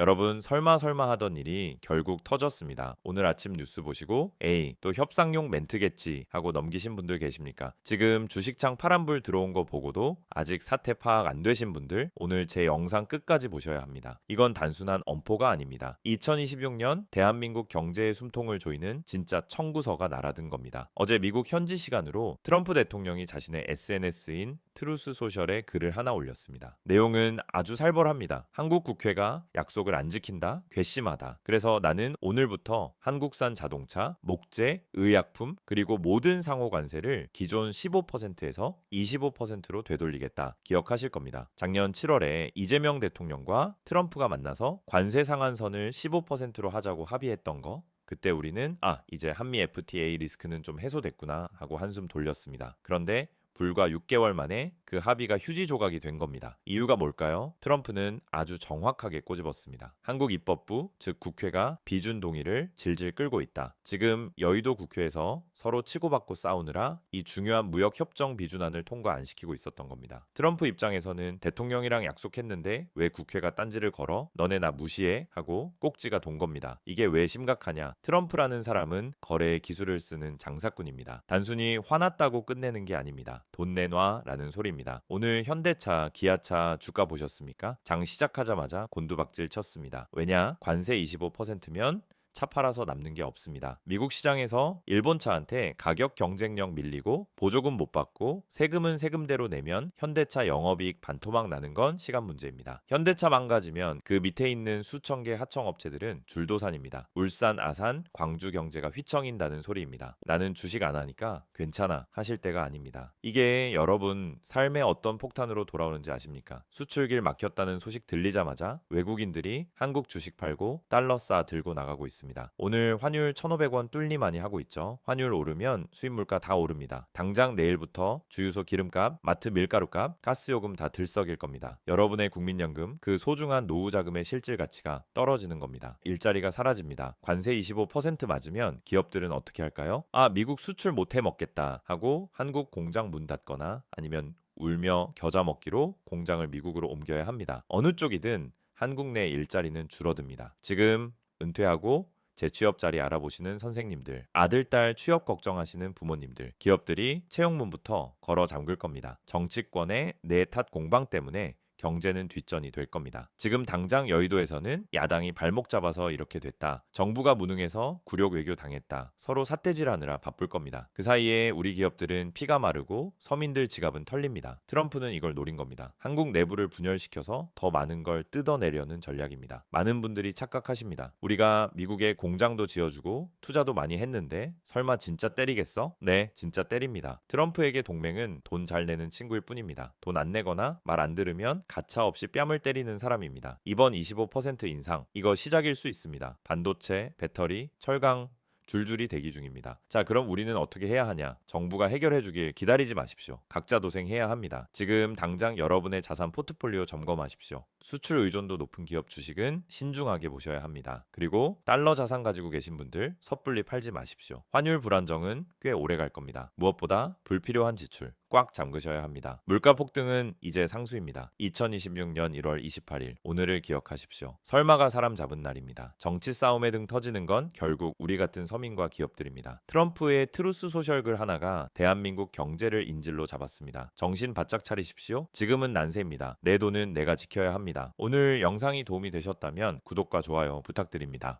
여러분 설마 설마 하던 일이 결국 터졌습니다. 오늘 아침 뉴스 보시고 에이 또 협상용 멘트겠지 하고 넘기신 분들 계십니까? 지금 주식창 파란불 들어온 거 보고도 아직 사태 파악 안 되신 분들 오늘 제 영상 끝까지 보셔야 합니다. 이건 단순한 엄포가 아닙니다. 2026년 대한민국 경제의 숨통을 조이는 진짜 청구서가 날아든 겁니다. 어제 미국 현지 시간으로 트럼프 대통령이 자신의 SNS인 트루스 소셜에 글을 하나 올렸습니다. 내용은 아주 살벌합니다. 한국 국회가 약속을 안 지킨다? 괘씸하다. 그래서 나는 오늘부터 한국산 자동차, 목재, 의약품, 그리고 모든 상호 관세를 기존 15%에서 25%로 되돌리겠다. 기억하실 겁니다. 작년 7월에 이재명 대통령과 트럼프가 만나서 관세 상한선을 15%로 하자고 합의했던 거 그때 우리는 아 이제 한미 FTA 리스크는 좀 해소됐구나 하고 한숨 돌렸습니다. 그런데 불과 6개월 만에 그 합의가 휴지 조각이 된 겁니다. 이유가 뭘까요? 트럼프는 아주 정확하게 꼬집었습니다. 한국 입법부, 즉 국회가 비준 동의를 질질 끌고 있다. 지금 여의도 국회에서 서로 치고받고 싸우느라 이 중요한 무역 협정 비준안을 통과 안 시키고 있었던 겁니다. 트럼프 입장에서는 대통령이랑 약속했는데 왜 국회가 딴지를 걸어? 너네 나 무시해? 하고 꼭지가 돈 겁니다. 이게 왜 심각하냐? 트럼프라는 사람은 거래의 기술을 쓰는 장사꾼입니다. 단순히 화났다고 끝내는 게 아닙니다. 돈 내놔라는 소리입니다. 오늘 현대차, 기아차 주가 보셨습니까? 장 시작하자마자 곤두박질 쳤습니다. 왜냐? 관세 25%면 차 팔아서 남는 게 없습니다. 미국 시장에서 일본 차한테 가격 경쟁력 밀리고 보조금 못 받고 세금은 세금대로 내면 현대차 영업이익 반토막 나는 건 시간 문제입니다. 현대차 망가지면 그 밑에 있는 수천 개 하청 업체들은 줄도산입니다. 울산, 아산, 광주 경제가 휘청인다는 소리입니다. 나는 주식 안 하니까 괜찮아 하실 때가 아닙니다. 이게 여러분 삶의 어떤 폭탄으로 돌아오는지 아십니까? 수출길 막혔다는 소식 들리자마자 외국인들이 한국 주식 팔고 달러 싸 들고 나가고 있습니다. 오늘 환율 1,500원 뚫리많이 하고 있죠. 환율 오르면 수입 물가 다 오릅니다. 당장 내일부터 주유소 기름값, 마트 밀가루값, 가스요금 다 들썩일 겁니다. 여러분의 국민연금, 그 소중한 노후 자금의 실질 가치가 떨어지는 겁니다. 일자리가 사라집니다. 관세 25% 맞으면 기업들은 어떻게 할까요? 아, 미국 수출 못해 먹겠다 하고 한국 공장 문 닫거나 아니면 울며 겨자 먹기로 공장을 미국으로 옮겨야 합니다. 어느 쪽이든 한국 내 일자리는 줄어듭니다. 지금 은퇴하고 재취업 자리 알아보시는 선생님들, 아들, 딸 취업 걱정하시는 부모님들, 기업들이 채용문부터 걸어 잠글 겁니다. 정치권의 내 탓 공방 때문에 경제는 뒷전이 될 겁니다. 지금 당장 여의도에서는 야당이 발목 잡아서 이렇게 됐다. 정부가 무능해서 굴욕 외교 당했다. 서로 삿대질하느라 바쁠 겁니다. 그 사이에 우리 기업들은 피가 마르고 서민들 지갑은 털립니다. 트럼프는 이걸 노린 겁니다. 한국 내부를 분열시켜서 더 많은 걸 뜯어내려는 전략입니다. 많은 분들이 착각하십니다. 우리가 미국에 공장도 지어주고 투자도 많이 했는데 설마 진짜 때리겠어? 네, 진짜 때립니다. 트럼프에게 동맹은 돈 잘 내는 친구일 뿐입니다. 돈 안 내거나 말 안 들으면 가차 없이 뺨을 때리는 사람입니다. 이번 25% 인상 이거 시작일 수 있습니다. 반도체, 배터리, 철강 줄줄이 대기 중입니다. 자, 그럼 우리는 어떻게 해야 하냐? 정부가 해결해 주길 기다리지 마십시오. 각자 도생해야 합니다. 지금 당장 여러분의 자산 포트폴리오 점검하십시오. 수출 의존도 높은 기업 주식은 신중하게 보셔야 합니다. 그리고 달러 자산 가지고 계신 분들 섣불리 팔지 마십시오. 환율 불안정은 꽤 오래 갈 겁니다. 무엇보다 불필요한 지출 꽉 잠그셔야 합니다. 물가 폭등은 이제 상수입니다. 2026년 1월 28일 오늘을 기억하십시오. 설마가 사람 잡은 날입니다. 정치 싸움의 등 터지는 건 결국 우리 같은 서민과 기업들입니다. 트럼프의 트루스 소셜글 하나가 대한민국 경제를 인질로 잡았습니다. 정신 바짝 차리십시오. 지금은 난세입니다. 내 돈은 내가 지켜야 합니다. 오늘 영상이 도움이 되셨다면 구독과 좋아요 부탁드립니다.